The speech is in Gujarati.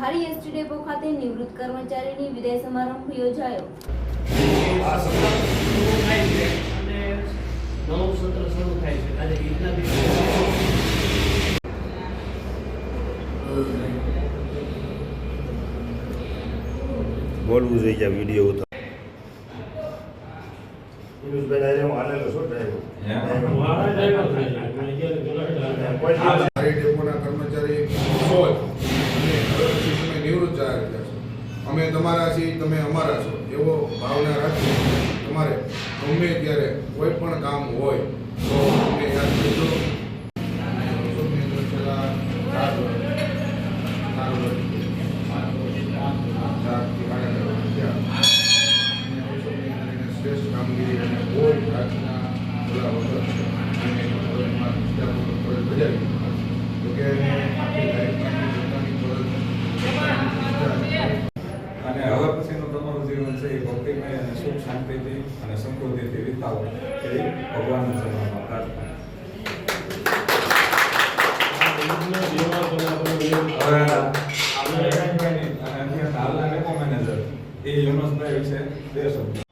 ધારી એસટી ડેપો ખાતે નિવૃત્ત કર્મચારીની વિદાય સમારંભ યોજાયો. આ સત્ર શરૂ થાય છે અને નવું સત્ર શરૂ થાય છે. આજે દિવસે. બોલવું જોઈએ કે આ વીડિયો ઉતાર. પિયુષભાઈ હું હાલેલો છું ડ્રાઈવર. થાય કોઈ તમે રહ્યા છો. અમે તમારા છીએ, તમે અમારા છો. એવો ભાવના રાખી તમારે ગમે ત્યારે કોઈ પણ કામ હોય તો અમને યાદ કરજો. શ્રેષ્ઠ કામગીરી અને કોઈ જાતના અને સમૃદ્ધિથી વિતાવો. એવી ભગવાનના ચરણોમાં પ્રાર્થના. એ યુનસભાઈ વિશે બે શબ્દ.